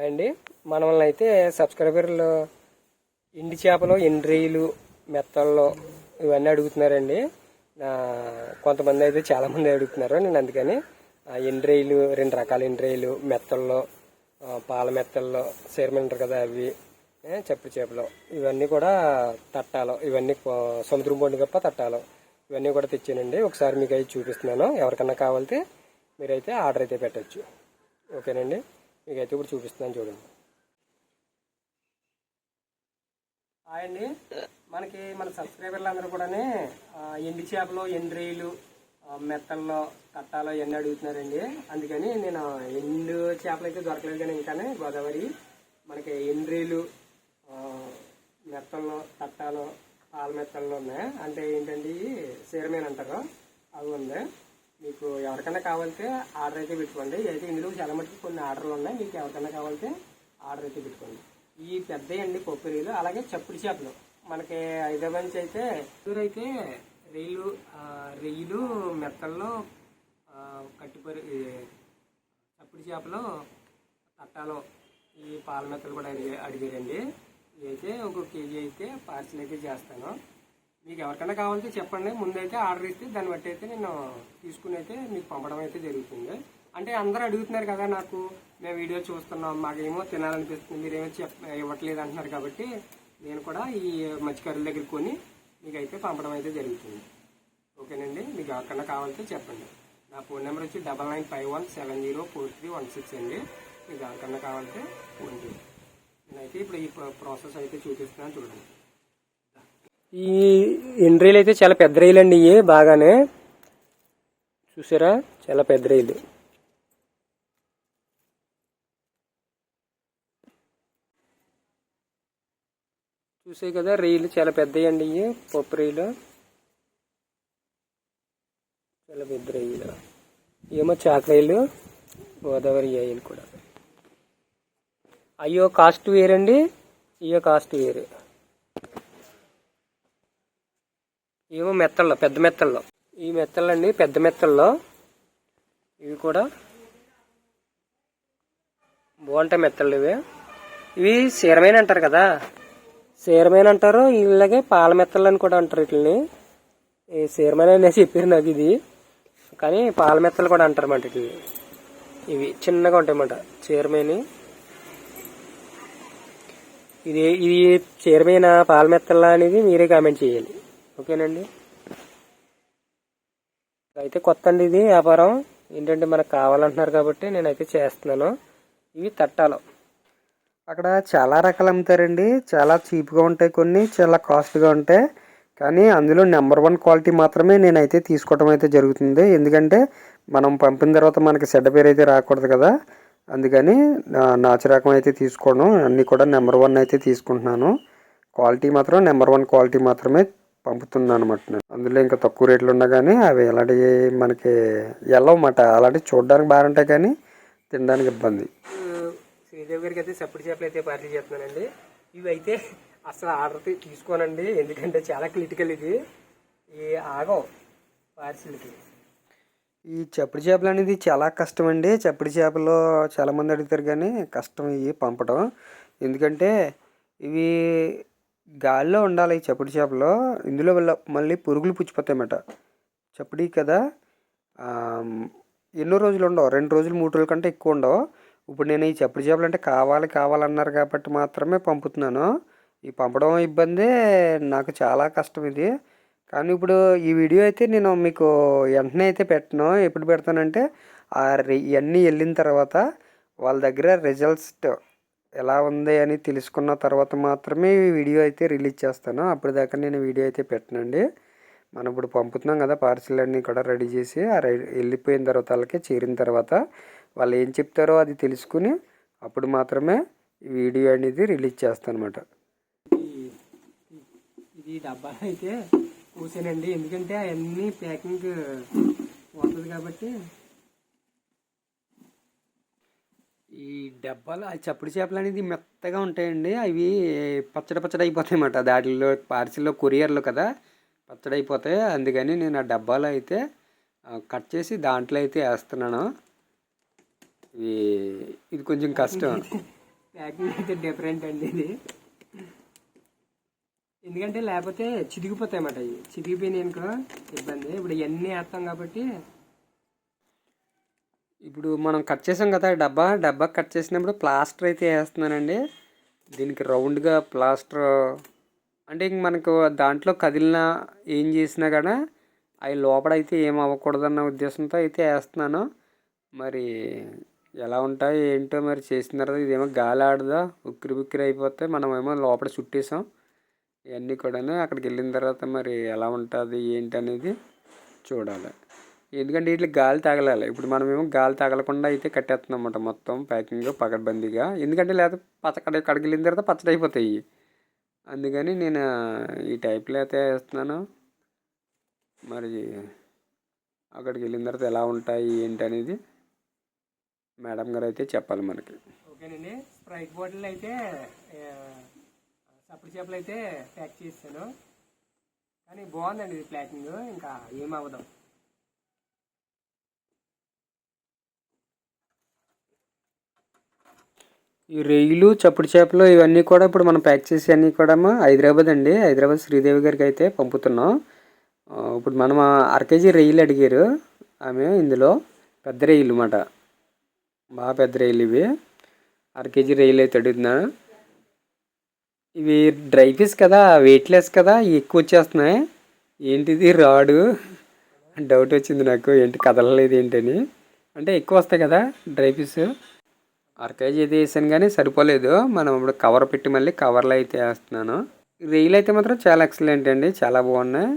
అండి మనల్ని అయితే సబ్స్క్రైబర్లు ఎండి చేపలు ఎండ్రీలు మెత్తల్లో ఇవన్నీ అడుగుతున్నారండి. కొంతమంది అయితే చాలామంది అడుగుతున్నారు నేను అందుకని. ఆ, రెండు రకాల ఎండ్రీలు మెత్తల్లో పాల మెత్తల్లో సేరమంటారు కదా అవి ఏ, చప్పుడు చేపలు ఇవన్నీ కూడా తట్టాలు ఇవన్నీ సముద్రం బొండు గప్ప తట్టాలు ఇవన్నీ కూడా తెచ్చానండి. ఒకసారి మీకు అయితే చూపిస్తున్నాను. ఎవరికన్నా కావాలితే మీరైతే ఆర్డర్ అయితే పెట్టచ్చు. ఓకేనండి? మీకైతే ఇప్పుడు చూపిస్తున్నాను చూడండి. హాయ్ అండి. మనకి మన సబ్స్క్రైబర్లు అందరూ కూడా ఎండి చేపలు ఎండ్రీలు మెత్తల్లో కట్టాలో ఎన్ని అడుగుతున్నారండి. అందుకని నేను ఎండు చేపలు అయితే దొరకలేదు కానీ ఇంకానే గోదావరి మనకి ఎండ్రీలు మెత్తల్లో కట్టాలో పాల మెత్తల్లో ఉన్నాయి. అంటే ఏంటండి సీరమేన్ అంటారు. అవి ఉంది. మీకు ఎవరికైనా కావాలితే ఆర్డర్ అయితే పెట్టుకోండి. అయితే ఇందులో చాలా మటుకు కొన్ని ఆర్డర్లు ఉన్నాయి మీకు ఎవరికైనా కావాలితే ఆర్డర్ అయితే పెట్టుకోండి. ఈ పెద్ద అండి పొప్పిరీలు అలాగే చప్పుడు చేపలు. మనకి హైదరాబాద్ నుంచి అయితే అయితే రైలు ఆ, రొయ్యలు మెత్తల్లో కట్టిపరి చప్పుడు చేపలు తట్టాలు ఈ పాల మెత్తలు కూడా అడిగి అడిగారండి. ఇవి అయితే ఒక కేజీ అయితే పార్సిల్ అయితే చేస్తాను. మీకు ఎవరికైనా కావాలంటే చెప్పండి. ముందైతే ఆర్డర్ ఇస్తే దాన్ని బట్టి అయితే నేను తీసుకుని అయితే మీకు పంపడం అయితే జరుగుతుంది. అంటే అందరూ అడుగుతున్నారు కదా నాకు మేము వీడియో చూస్తున్నాం మాకేమో తినాలనిపిస్తుంది మీరేమో చెప్ ఇవ్వట్లేదు అంటున్నారు కాబట్టి నేను కూడా ఈ మత్స్యకారుల దగ్గర కొని మీకు అయితే పంపడం అయితే జరుగుతుంది. ఓకేనండి? మీకు ఎవరికన్నా కావాలంటే చెప్పండి. నా ఫోన్ నెంబర్ వచ్చి double nine five one seven zero four three one six అండి. మీకు ఎవరికన్నా కావాలంటే ఫోన్ చేయండి. నేనైతే ఇప్పుడు ఈ ప్రాసెస్ అయితే చూపిస్తున్నాను చూడండి. ఈ ఎండ్రీలు అయితే చాలా పెద్ద రైలు అండి ఇవి బాగానే. చూసారా? చాలా పెద్ద రైలు చూసే కదా రైలు చాలా పెద్దవి అండి ఇవి పప్పు రైలు చాలా పెద్ద రైలు ఏమో చాక రైలు గోదావరి రైలు కూడా. అయ్యో కాస్ట్ వేరండి. ఇయో కాస్ట్ వేరు. ఏమో మెత్తల్లో పెద్ద మెత్తల్లో. ఈ మెత్తలండి పెద్ద మెత్తల్లో. ఇవి కూడా బాగుంటాయి మెత్తలు ఇవి. ఇవి సీరమైన అంటారు కదా. సీరమైన అంటారు ఇలాగే పాల మెత్తలు అని కూడా అంటారు వీటిని ఈ సీరమైన అనేసి చెప్పారు నాకు ఇది. కానీ పాల మెత్తలు కూడా అంటారు అన్నమాట ఇవి ఇవి చిన్నగా ఉంటాయి అన్నమాట చీరమేని ఇది ఇది చీరమైన పాల మెత్తల్లా అనేది మీరే కామెంట్ చేయాలి ఓకేనండి. అయితే కొత్త అండి ఇది వ్యాపారం. ఏంటంటే మనకు కావాలంటున్నారు కాబట్టి నేనైతే చేస్తున్నాను. ఇవి తట్టాలు. అక్కడ చాలా రకాలు అమ్ముతారండి. చాలా చీప్గా ఉంటాయి కొన్ని చాలా కాస్ట్గా ఉంటాయి. కానీ అందులో నెంబర్ వన్ క్వాలిటీ మాత్రమే నేనైతే తీసుకోవడం అయితే జరుగుతుంది. ఎందుకంటే మనం పంపిన తర్వాత మనకి చెడ్డ పేరు అయితే రాకూడదు కదా. అందుకని నా- నాచు రకం అయితే తీసుకోవడం అన్నీ కూడా నెంబర్ వన్ అయితే తీసుకుంటున్నాను. క్వాలిటీ మాత్రం నెంబర్ వన్ క్వాలిటీ మాత్రమే పంపుతున్నాను అనమాట నేను. అందులో ఇంకా తక్కువ రేట్లు ఉన్నా కానీ అవి ఎలాంటివి మనకి ఎల్లవన్నమాట అలాంటివి చూడడానికి బాగుంటాయి కానీ తినడానికి ఇబ్బంది. శ్రీదేవి గారికి అయితే సప్పుడు చేపలు అయితే పార్టీ చేస్తున్నానండి. ఇవి అయితే అసలు ఆర్డర్ తీసుకోనండి. ఎందుకంటే చాలా క్రిటికల్ ఇది. ఈ ఆగం పార్సిల్కి. ఈ చప్పుడు చేపలు అనేది చాలా కష్టం అండి చప్పుడు చేపలు చాలా మంది అడుగుతారు కానీ కష్టం ఇవి పంపడం ఎందుకంటే ఇవి గాలిలో ఉండాలి ఈ చప్పుడు చేపలు. ఇందులో వల్ల మళ్ళీ పురుగులు పుచ్చిపోతాయన్నమాట. చప్పుడి కదా? ఎన్నో రోజులు ఉండవు. రెండు రోజులు మూడు రోజుల కంటే ఎక్కువ ఉండవు. ఇప్పుడు నేను ఈ చప్పుడు చేపలు అంటే కావాలి కావాలన్నారు కాబట్టి మాత్రమే పంపుతున్నాను. ఈ పంపడం ఇబ్బందే నాకు చాలా కష్టం ఇది. కానీ ఇప్పుడు ఈ వీడియో అయితే నేను మీకు వెంటనే అయితే పెట్టను. ఎప్పుడు పెడతానంటే ఆ రి ఇవన్నీ వెళ్ళిన తర్వాత వాళ్ళ దగ్గర రిజల్ట్స్ ఎలా ఉంది అని తెలుసుకున్న తర్వాత మాత్రమే ఈ వీడియో అయితే రిలీజ్ చేస్తాను. అప్పుడు దాకా నేను వీడియో అయితే పెట్టనండి. మనం ఇప్పుడు పంపుతున్నాం కదా పార్సిల్ అన్నీ కూడా రెడీ చేసి ఆ వెళ్ళిపోయిన తర్వాత వాళ్ళకి చేరిన తర్వాత వాళ్ళు ఏం చెప్తారో అది తెలుసుకుని అప్పుడు మాత్రమే వీడియో అనేది రిలీజ్ చేస్తాను అనమాట ఇది డబ్బా అయితే కూసానండి ఎందుకంటే అవన్నీ ప్యాకింగ్ పోతుంది కాబట్టి ఈ డబ్బాలు ఆ చప్పుడు చేపలు అనేది మెత్తగా ఉంటాయండి. అవి పచ్చడి పచ్చడి అయిపోతాయి అన్నమాట. దాటిలో పార్సిల్లో కొరియర్లు కదా పచ్చడి అయిపోతాయి అందుకని నేను ఆ డబ్బాలో అయితే కట్ చేసి దాంట్లో అయితే వేస్తున్నాను. ఇవి ఇది కొంచెం కష్టం. ప్యాకింగ్ అయితే డిఫరెంట్ అండి ఇది. ఎందుకంటే లేకపోతే చిరిగిపోతాయి అన్నమాట ఇవి చిదిగిపోయినాయి అనుకో ఇబ్బంది. ఇప్పుడు ఇవన్నీ వేస్తాం కాబట్టి ఇప్పుడు మనం కట్ చేసాం కదా డబ్బా డబ్బా కట్ చేసినప్పుడు ప్లాస్టర్ అయితే వేస్తున్నానండి. దీనికి రౌండ్గా ప్లాస్టర్ అంటే ఇంక మనకు దాంట్లో కదిలినా ఏం చేసినా కూడా అవి అయితే ఏం అవ్వకూడదన్న ఉద్దేశంతో అయితే వేస్తున్నాను. మరి ఎలా ఉంటాయి ఏంటో మరి చేసిన తర్వాత ఇదేమో గాలి ఆడదా ఉక్కిరి బుక్కిరి అయిపోతే మనం ఏమో లోపల చుట్టేసాం. ఇవన్నీ కూడాను అక్కడికి వెళ్ళిన తర్వాత మరి ఎలా ఉంటుంది ఏంటి అనేది చూడాలి. ఎందుకంటే వీటికి గాలి తగలాలి. ఇప్పుడు మనమేమో గాలి తగలకుండా అయితే కట్టేస్తున్నాం అన్నమాట మొత్తం ప్యాకింగ్ పకడ్బందీగా ఎందుకంటే లేదా పచ్చకడ అక్కడికి తర్వాత పచ్చడి అయిపోతాయి అందుకని నేను ఈ టైప్లో అయితే వేస్తున్నాను. మరి అక్కడికి వెళ్ళిన తర్వాత ఎలా ఉంటాయి ఏంటి అనేది మేడం గారు అయితే చెప్పాలి మనకి. ఓకేనండి. స్ప్రైట్ బాటిల్ అయితే సప్పుడు చేపలు అయితే ప్యాక్ చేస్తాను కానీ బాగుందండి ఇది ప్యాకింగ్. ఇంకా ఏం ఈ రొయ్యలు చప్పుడు చేపలు ఇవన్నీ కూడా ఇప్పుడు మనం ప్యాక్ చేసి అన్నీ కూడా హైదరాబాద్ అండి. హైదరాబాద్ శ్రీదేవి గారికి అయితే పంపుతున్నాం. ఇప్పుడు మనం అరకేజీ రొయ్యలు అడిగారు. ఆమె ఇందులో పెద్ద రొయ్యలు అన్నమాట బాగా పెద్ద రొయ్యలు ఇవి. అరకేజీ రొయ్యలు అయితే అడుగుతున్నా. ఇవి డ్రై ఫిష్ కదా వెయిట్లెస్ కదా ఎక్కువ వచ్చేస్తున్నాయి. ఏంటిది రాడు? డౌట్ వచ్చింది నాకు. ఏంటి కదలలేదు ఏంటని. అంటే ఎక్కువ వస్తాయి కదా డ్రై ఫిష్. అర కేజీ అయితే వేసాను కానీ సరిపోలేదు. మనం ఇప్పుడు కవర్ పెట్టి మళ్ళీ కవర్లో అయితే వేస్తున్నాను. రైలు అయితే మాత్రం చాలా ఎక్సలెంట్ అండి. చాలా బాగున్నాయి.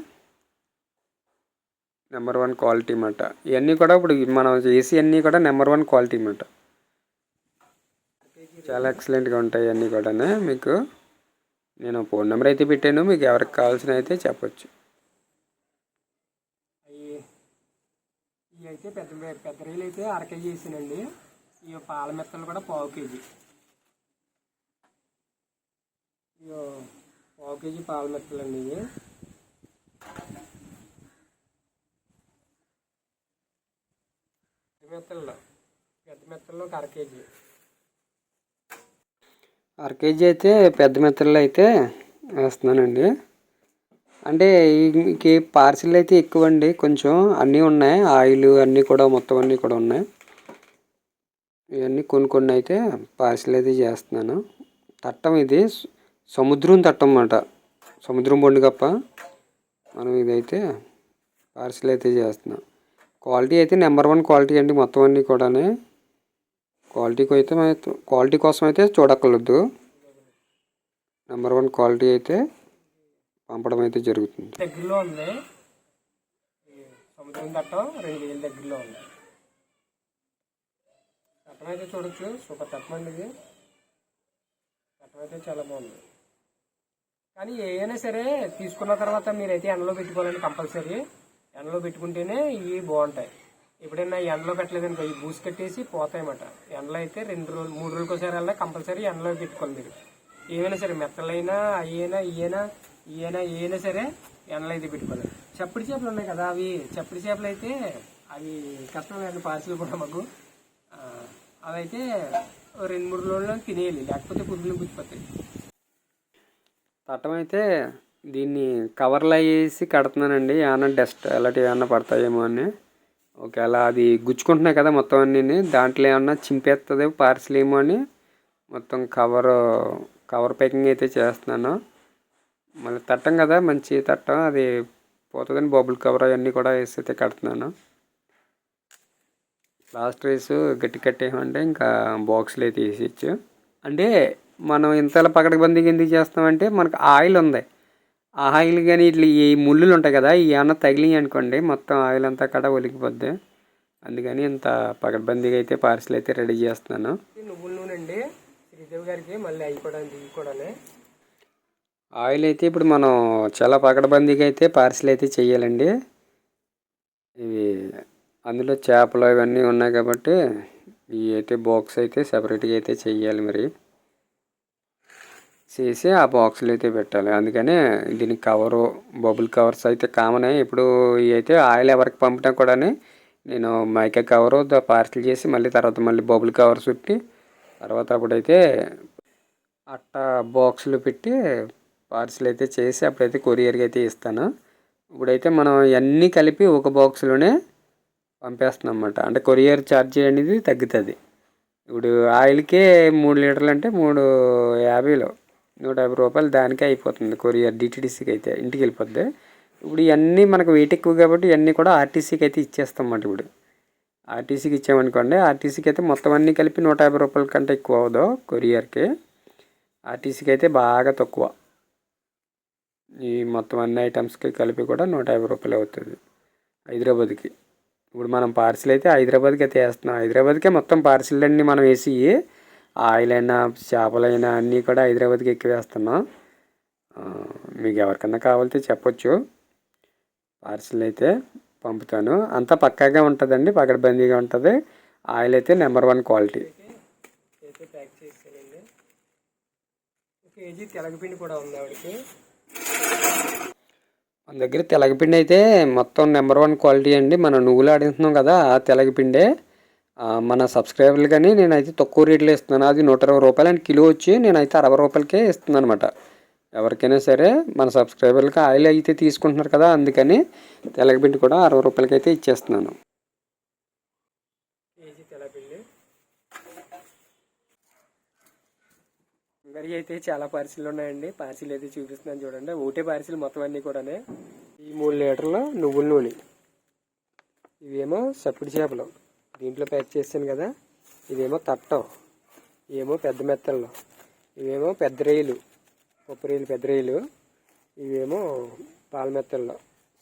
నెంబర్ వన్ క్వాలిటీ మాట. ఇవన్నీ కూడా ఇప్పుడు మనం చేసి అన్నీ కూడా నెంబర్ వన్ క్వాలిటీ మాట. చాలా ఎక్సలెంట్గా ఉంటాయి అన్నీ కూడా మీకు. నేను ఫోన్ నెంబర్ అయితే పెట్టాను. మీకు ఎవరికి కావాల్సిన అయితే చెప్పచ్చు. ఇవి అయితే పెద్ద పెద్ద రైలు అయితే అర కేజీ వేసానండి ఈ పాల మెత్తలు కూడా పావు కేజీ. ఇగో పావు కేజీ పాల మెత్తలు అండి ఇవి. పెద్ద మెత్తల్లో పెద్ద మెత్తల్లో ఒక అర కేజీ. అర కేజీ అయితే పెద్ద మెత్తల్లో అయితే వేస్తున్నానండి. అంటే ఇంకే పార్సిల్ అయితే ఎక్కువ అండి కొంచెం అన్నీ ఉన్నాయి ఆయిల్ అన్నీ కూడా మొత్తం అన్నీ కూడా ఉన్నాయి. ఇవన్నీ కొన్ని కొన్ని అయితే పార్సిల్ అయితే చేస్తున్నాను. తట్టం ఇది సముద్రం తట్టం అన్నమాట. సముద్రం బొండుగప్ప మనం ఇదైతే పార్సిల్ అయితే చేస్తున్నాం. క్వాలిటీ అయితే నెంబర్ వన్ క్వాలిటీ అండి మొత్తం అన్నీ కూడా క్వాలిటీకి అయితే క్వాలిటీ కోసం అయితే చూడక్కర్లేదు. నెంబర్ వన్ క్వాలిటీ అయితే పంపడం అయితే జరుగుతుంది. దగ్గరలో ఉంది. సముద్రం తట్టం రెండు వేల దగ్గరలో ఉంది. అయితే చూడొచ్చు. సూపర్ తట్టం అండి ఇది. తట్టం అయితే చాలా బాగుంది. కానీ ఏదైనా సరే తీసుకున్న తర్వాత మీరైతే ఎండలో పెట్టుకోవాలండి కంపల్సరీ. ఎండలో పెట్టుకుంటేనే ఇవి బాగుంటాయి. ఎప్పుడైనా ఎండలో పెట్టలేదనుకో ఈ బూసి కట్టేసి పోతాయన్నమాట. ఎండలో అయితే రెండు రోజులు మూడు రోజులకి ఒకసారి కంపల్సరీ ఎండలో పెట్టుకోవాలి మీరు. ఏమైనా సరే మెత్తలైనా అయ్యేనా ఇయ్యనా ఇయ్యనా ఏనా సరే ఎండలో అయితే పెట్టుకోవాలి. చప్పటి చేపలు ఉన్నాయి కదా అవి. చప్పటి చేపలు అయితే అవి కష్టమైంది పార్సిల్ కూడా మాకు అవైతే అయితే రెండు మూడు రోజుల్లో తినేయాలి లేకపోతే పురుగులు గుచ్చిపోతాయి. తట్టం అయితే దీన్ని కవర్లో వేసి కడుతున్నానండి ఏమైనా డస్ట్ అలాంటివి ఏమైనా పడతాయేమో అని. ఒకవేళ అది గుచ్చుకుంటున్నాయి కదా మొత్తం అన్నీ దాంట్లో ఏమన్నా చింపేస్తుంది పార్సలేమో ఏమో అని మొత్తం కవర్ కవర్ ప్యాకింగ్ అయితే చేస్తున్నాను. మళ్ళీ తట్టం కదా మంచి తట్టం అది పోతుందని బబుల్ కవర్ అవన్నీ కూడా వేసి అయితే కడుతున్నాను. లాస్ట్ రేసు గట్టి కట్టేయమంటే ఇంకా బాక్స్లో అయితే వేసేయచ్చు అంటే మనం ఇంతలా పకడబందీగా ఎందుకు చేస్తామంటే మనకు ఆయిల్ ఉంది. ఆ ఆయిల్ కానీ ఇట్లా ఈ ముళ్ళులు ఉంటాయి కదా ఈ ఏమన్నా తగిలినాయి అనుకోండి మొత్తం ఆయిల్ అంతా కూడా ఒలికిపోద్ది అందుకని ఇంత పకడ్బందీగా అయితే పార్సిల్ అయితే రెడీ చేస్తున్నాను. నువ్వుల నూనె అండి. శ్రీదేవి గారికి మళ్ళీ అవి కూడా ఇవి కూడా ఆయిల్ అయితే ఇప్పుడు మనం చాలా పకడ్బందీగా అయితే పార్సిల్ అయితే చేయాలండి ఇవి అందులో చేపలు ఇవన్నీ ఉన్నాయి కాబట్టి ఇవి అయితే బాక్స్ అయితే సపరేట్గా అయితే చెయ్యాలి మరి. చేసి ఆ బాక్సులు అయితే పెట్టాలి. అందుకనే దీనికి కవరు బబుల్ కవర్స్ అయితే కామనే ఇప్పుడు ఇవి అయితే ఆయిల్ ఎవరికి పంపినా కూడా నేను మైకా కవరు పార్సిల్ చేసి మళ్ళీ తర్వాత మళ్ళీ బబుల్ కవర్ చుట్టి తర్వాత అప్పుడైతే అట్ట బాక్సులు పెట్టి పార్సిల్ అయితే చేసి అప్పుడైతే కొరియర్కి అయితే ఇస్తాను. ఇప్పుడైతే మనం అన్నీ కలిపి ఒక బాక్స్లోనే పంపేస్తున్నాం అన్నమాట అంటే కొరియర్ ఛార్జ్ అనేది తగ్గుతుంది. ఇప్పుడు ఆయిల్కే మూడు లీటర్లు అంటే మూడు యాభైలో నూట యాభై రూపాయలు దానికే అయిపోతుంది కొరియర్ డిటీడీసీకి అయితే ఇంటికి వెళ్ళిపోద్ది ఇప్పుడు ఇవన్నీ మనకు వెయిట్ ఎక్కువ కాబట్టి ఇవన్నీ కూడా ఆర్టీసీకి అయితే ఇచ్చేస్తాం అన్నమాట ఇప్పుడు. ఆర్టీసీకి ఇచ్చామనుకోండి ఆర్టీసీకి అయితే మొత్తం అన్నీ కలిపి నూట యాభై రూపాయల కంటే ఎక్కువ అవ్వదు కొరియర్కి. ఆర్టీసీకి అయితే బాగా తక్కువ. ఈ మొత్తం అన్ని ఐటమ్స్కి కలిపి కూడా నూట యాభై రూపాయలు అవుతుంది హైదరాబాద్కి. ఇప్పుడు మనం పార్సిల్ అయితే హైదరాబాద్కి అయితే వేస్తున్నాం హైదరాబాద్కే మొత్తం పార్సిల్ అన్నీ మనం వేసి ఆయిల్ అయినా చేపలైనా అన్నీ కూడా హైదరాబాద్కి ఎక్కువ వేస్తున్నాం మీకు ఎవరికన్నా కావాలితే చెప్పొచ్చు పార్సిల్ అయితే పంపుతాను అంతా పక్కాగా ఉంటుందండి పకడ్బందీగా ఉంటుంది ఆయిల్ అయితే number one quality pack KG తెలగపిండి కూడా ఉంది ఆవిడకి మన దగ్గర తెలగపిండి అయితే మొత్తం నెంబర్ వన్ క్వాలిటీ అండి. మనం నువ్వులు ఆడిస్తున్నాం కదా ఆ తెలగపిండే. మన సబ్స్క్రైబర్లు కానీ నేనైతే తక్కువ రేట్లో ఇస్తున్నాను. అది నూట ఇరవై రూపాయలు అండ్ కిలో వచ్చి నేనైతే అరవై రూపాయలకే ఇస్తున్నాను అనమాట ఎవరికైనా సరే మన సబ్స్క్రైబర్లకి ఆయిల్ అయితే తీసుకుంటున్నారు కదా అందుకని తెలగపిండి కూడా అరవై రూపాయలకి అయితే ఇచ్చేస్తున్నాను కేజీ తెలగపిండి మరి అయితే చాలా పార్సిల్ ఉన్నాయండి. పార్సిల్ అయితే చూపిస్తున్నాను చూడండి. ఒకటే పార్సిల్ మొత్తం అన్నీ కూడానే. ఈ మూడు లీటర్లు నువ్వుల నూనె. ఇవేమో సప్పుడు చేపలు. దీంట్లో ప్యాక్ చేశాను కదా. ఇదేమో తట్టం. ఇవేమో పెద్ద మెత్తళ్ళు. ఇవేమో పెద్ద రేయిలు. పప్పు రేయిలు పెద్ద రేయిలు. ఇవేమో పాల మెత్తల్లో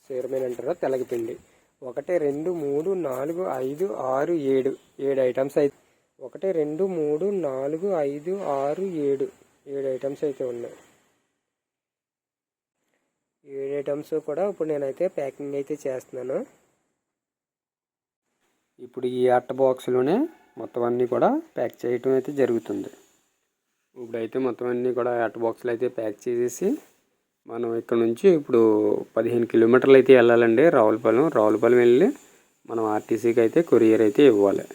సీరమైన అంటారు తెల్లగపిండి ఒకటి రెండు మూడు నాలుగు ఐదు ఆరు ఏడు. ఏడు ఐటమ్స్ అయితే ఒకటి రెండు మూడు నాలుగు ఐదు ఆరు ఏడు. ఏడు ఐటమ్స్ అయితే ఉన్నాయి. ఏడు ఐటమ్స్ కూడా ఇప్పుడు నేనైతే ప్యాకింగ్ అయితే చేస్తున్నాను. ఇప్పుడు ఈ అట్ట బాక్స్లోనే మొత్తం అన్నీ కూడా ప్యాక్ చేయటం అయితే జరుగుతుంది. ఇప్పుడైతే మొత్తం అన్నీ కూడా అట్ట బాక్స్లో అయితే ప్యాక్ చేసేసి మనం ఇక్కడ నుంచి ఇప్పుడు పదిహేను కిలోమీటర్లు అయితే వెళ్ళాలండి రావులపాలెం. రావులపాలెం వెళ్ళి మనం ఆర్టీసీకి అయితే కొరియర్ అయితే ఇవ్వాలి.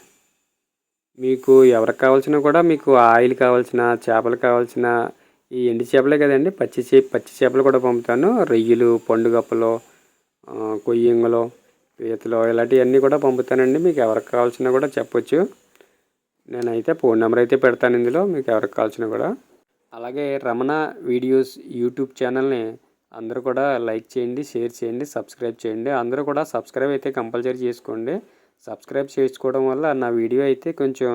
మీకు ఎవరికి కావాల్సిన కూడా మీకు ఆయిల్ కావాల్సిన చేపలు కావాల్సిన ఈ ఎండి చేపలే కదండి. పచ్చి చే పచ్చి చేపలు కూడా పంపుతాను. రొయ్యలు పండుగప్పలు ఆ, కొయ్యంగలు పీతలు ఇలాంటివన్నీ కూడా పంపుతానండి. మీకు ఎవరికి కావాల్సిన కూడా చెప్పొచ్చు. నేనైతే ఫోన్ నెంబర్ అయితే పెడతాను ఇందులో. మీకు ఎవరికి కావాల్సిన కూడా. అలాగే రమణ వీడియోస్ యూట్యూబ్ ఛానల్ని అందరూ కూడా లైక్ చేయండి షేర్ చేయండి సబ్స్క్రైబ్ చేయండి. అందరూ కూడా సబ్స్క్రైబ్ అయితే కంపల్సరీ చేసుకోండి. సబ్స్క్రైబ్ చేసుకోవడం వల్ల నా వీడియో అయితే కొంచెం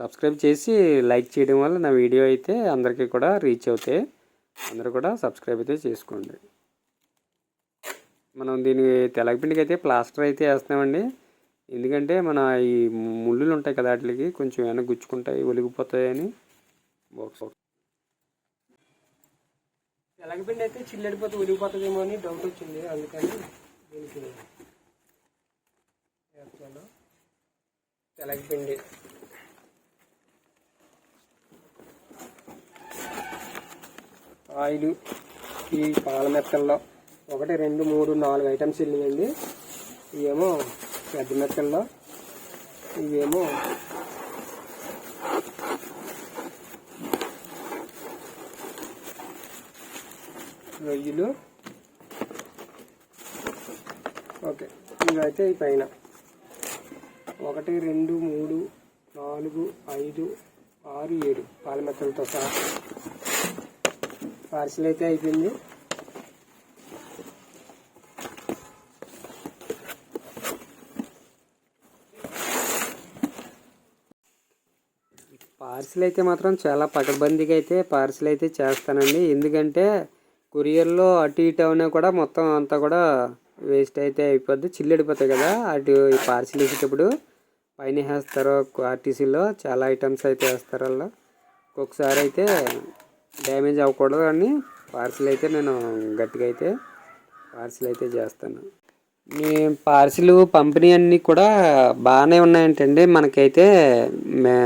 సబ్స్క్రైబ్ చేసి లైక్ చేయడం వల్ల నా వీడియో అయితే అందరికీ కూడా రీచ్ అవుతాయి. అందరూ కూడా సబ్స్క్రైబ్ అయితే చేసుకోండి. మనం దీని తెలగపిండికి అయితే ప్లాస్టర్ అయితే వేస్తున్నామండి. ఎందుకంటే మన ఈ ముళ్ళులు ఉంటాయి కదా వాటికి కొంచెం ఏమైనా గుచ్చుకుంటాయి ఒలిగిపోతాయని బాక్స్. తెలగపిండి అయితే చిల్లడిపోతే ఒలిగిపోతుందేమో అని డౌట్ వచ్చింది. అందుకని దీనికి తెలగపిండి. ఆయిల్ ఈ పాల మెత్తల్లో ఒకటి రెండు మూడు నాలుగు ఐటమ్స్ వెళ్ళినాయండి ఇవేమో పెద్ద మెత్తల్లో ఇవేమో రొయ్యలు. ఓకే ఇవైతే ఈ పైన. ఒకటి రెండు మూడు నాలుగు ఐదు ఆరు ఏడు పాలమెత్తలతో సహా. పార్సిల్ అయితే అయిపోయింది. పార్సిల్ అయితే మాత్రం చాలా పకడ్బందీగా అయితే పార్సిల్ అయితే చేస్తానండి. ఎందుకంటే కొరియర్లో అటు ఇటు అవునా కూడా మొత్తం అంతా కూడా వేస్ట్ అయితే అయిపోద్ది. చిల్లడిపోతాయి కదా అటు ఈ పార్సిల్ వేసేటప్పుడు. పైన వేస్తారు ఆర్టీసీలో చాలా ఐటమ్స్ అయితే వేస్తారు వాళ్ళు. ఒక్కొక్కసారి అయితే డ్యామేజ్ అవ్వకూడదు అని పార్సిల్ అయితే నేను గట్టిగా అయితే పార్సిల్ అయితే చేస్తాను. మీ పార్సిల్ పంపిణీ అన్నీ కూడా బాగానే ఉన్నాయంటండి. మనకైతే మె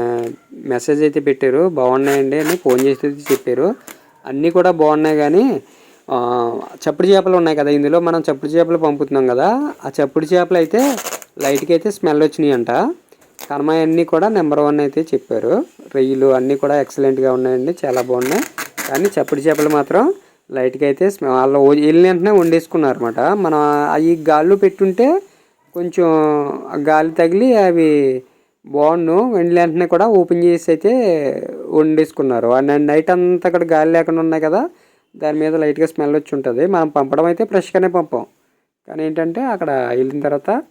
మెసేజ్ అయితే పెట్టారు. బాగున్నాయండి అని ఫోన్ చేసి అయితే చెప్పారు. అన్నీ కూడా బాగున్నాయి కానీ చప్పుడు చేపలు ఉన్నాయి కదా ఇందులో. మనం చప్పుడు చేపలు పంపుతున్నాం కదా. ఆ చప్పుడు చేపలు అయితే లైట్కి అయితే స్మెల్ వచ్చినాయి అంట కనమాయి అన్నీ కూడా నెంబర్ వన్ అయితే చెప్పారు. రొయ్యలు అన్నీ కూడా ఎక్సలెంట్గా ఉన్నాయండి. చాలా బాగున్నాయి. కానీ చప్పటి చేపలు మాత్రం లైట్గా అయితే స్మె- వాళ్ళు వెళ్ళిన వెంటనే వండేసుకున్నారు అనమాట మనం అవి గాల్లో పెట్టుంటే కొంచెం గాలి తగిలి అవి బాగుండు. వెళ్ళిన వెంటనే కూడా ఓపెన్ చేసి అయితే వండేసుకున్నారు. నైట్ అంతా అక్కడ గాలి లేకుండా ఉన్నాయి కదా దాని మీద లైట్గా స్మెల్ వచ్చి ఉంటుంది. మనం పంపడం అయితే ఫ్రెష్గానే పంపాం. కానీ ఏంటంటే అక్కడ వెళ్ళిన తర్వాత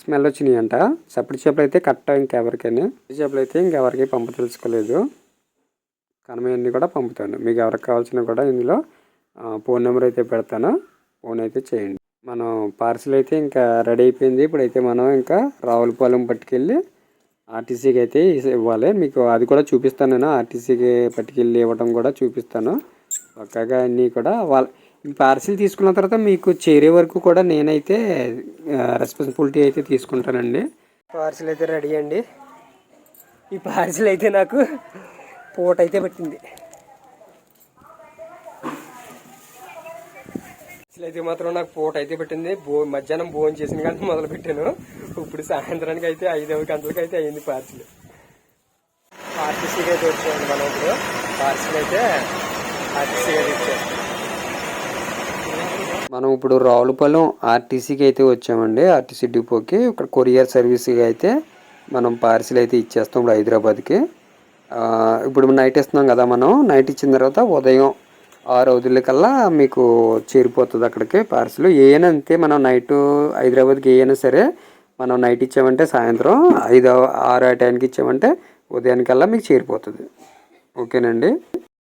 స్మెల్ వచ్చినాయి అంట చప్పటి చేపలు అయితే కట్ట ఇంకెవరికైనా చేపలు అయితే ఇంకెవరికి పంప తెలుసుకోలేదు కనమయన్ని కూడా పంపుతాను. మీకు ఎవరికి కావాల్సిన కూడా ఇందులో ఫోన్ నెంబర్ అయితే పెడతాను. ఫోన్ అయితే చేయండి. మనం పార్సిల్ అయితే ఇంకా రెడీ అయిపోయింది. ఇప్పుడైతే మనం ఇంకా రావులపాలెం పట్టుకెళ్ళి ఆర్టీసీకి అయితే ఇవ్వాలి. మీకు అది కూడా చూపిస్తాను నేను. ఆర్టీసీకి పట్టుకెళ్ళి ఇవ్వడం కూడా చూపిస్తాను. పక్కగా అన్నీ కూడా వాళ్ళ పార్సిల్ తీసుకున్న తర్వాత మీకు చేరే వరకు కూడా నేనైతే రెస్పాన్సిబిలిటీ అయితే తీసుకుంటానండి. పార్సిల్ అయితే రెడీ అండి. ఈ పార్సిల్ అయితే నాకు పూట అయితే పెట్టింది. పార్సిల్ అయితే మాత్రం నాకు పూట అయితే పెట్టింది. భో మధ్యాహ్నం భోజనం చేసిన కానీ మొదలు పెట్టాను. ఇప్పుడు సాయంత్రానికి అయితే ఐదు గంటలకి అయితే అయింది పార్సిల్. ఆర్టీసీకి అయితే వచ్చాయండి మనం ఇప్పుడు పార్సిల్ అయితే ఆర్టీసీకి అయితే మనం ఇప్పుడు రావులపాలెం ఆర్టీసీకి అయితే వచ్చామండి. ఆర్టీసీ డిపోకి. ఇక్కడ కొరియర్ సర్వీస్కి అయితే మనం పార్సిల్ అయితే ఇచ్చేస్తాం ఇప్పుడు హైదరాబాద్కి. ఇప్పుడు నైట్ ఇస్తున్నాం కదా మనం. నైట్ ఇచ్చిన తర్వాత ఉదయం ఆరు అవుతుల కల్లా మీకు చేరిపోతుంది అక్కడికి పార్సిల్. ఏమైనా అంతే మనం నైట్ హైదరాబాద్కి ఏమైనా సరే మనం నైట్ ఇచ్చామంటే సాయంత్రం ఐదు ఆరు ఆ టైంకి ఇచ్చామంటే ఉదయానికల్లా మీకు చేరిపోతుంది. ఓకేనండి?